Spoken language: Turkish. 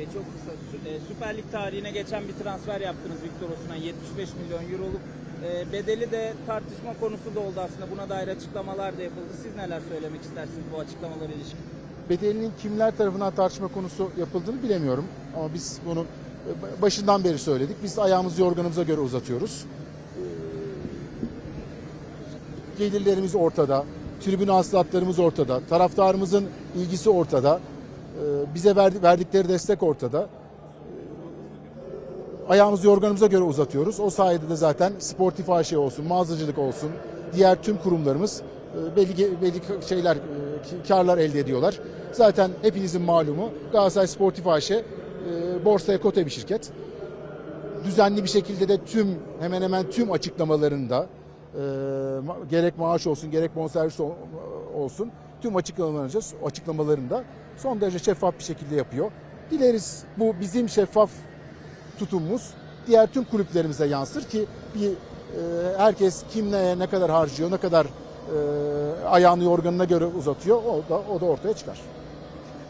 Bey çok kısa. E, Süper Lig tarihine geçen bir transfer yaptınız Victor Osimhen 75 milyon euroluk. E, bedeli de tartışma konusu da oldu aslında. Buna dair açıklamalar da yapıldı. Siz neler söylemek istersiniz bu açıklamalara ilişkin? Bedelinin kimler tarafından tartışma konusu yapıldığını bilemiyorum. Ama biz bunu e, başından beri söyledik. Biz ayağımızı yorganımıza göre uzatıyoruz. Ee, Gelirlerimiz ortada. Tribün hasılatlarımız ortada. Taraftarımızın ilgisi ortada. Ee, Bize verdi- verdikleri destek ortada. Ee, Ayağımızı yorganımıza göre uzatıyoruz. O sayede de zaten sportif AŞ olsun, mağazacılık olsun, diğer tüm kurumlarımız e, belli belli şeyler, e, karlar elde ediyorlar. Zaten hepinizin malumu Galatasaray Sportif AŞ e, borsaya kote bir şirket. Düzenli bir şekilde de tüm hemen hemen tüm açıklamalarında e, ma- gerek maaş olsun gerek bonservis ol- olsun tüm açıklamalarında, açıklamalarında son derece şeffaf bir şekilde yapıyor. Dileriz bu bizim şeffaf tutumumuz diğer tüm kulüplerimize yansır ki bir e, herkes kim neye ne kadar harcıyor, ne kadar e, ayağını yorganına göre uzatıyor o da o da ortaya çıkar.